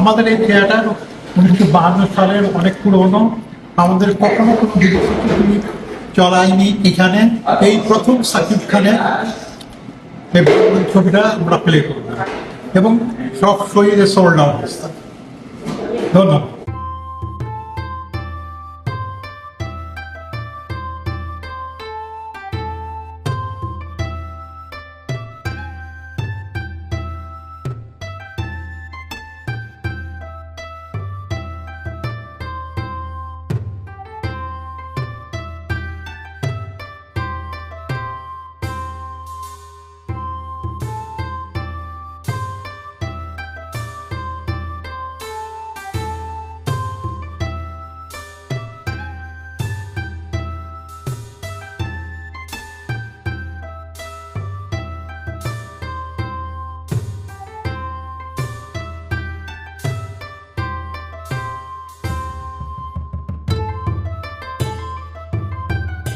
আমাদের এই থিয়েটার উনিশশো বাহান্ন সালের অনেক পুরনো। আমাদের কখনো কোনো বিদেশি চলায়নি এখানে। এই প্রথম সাকিব খানের ছবিটা আমরা প্লে করব এবং সব শরীরে সোল্ড আউট ধন্যবাদ।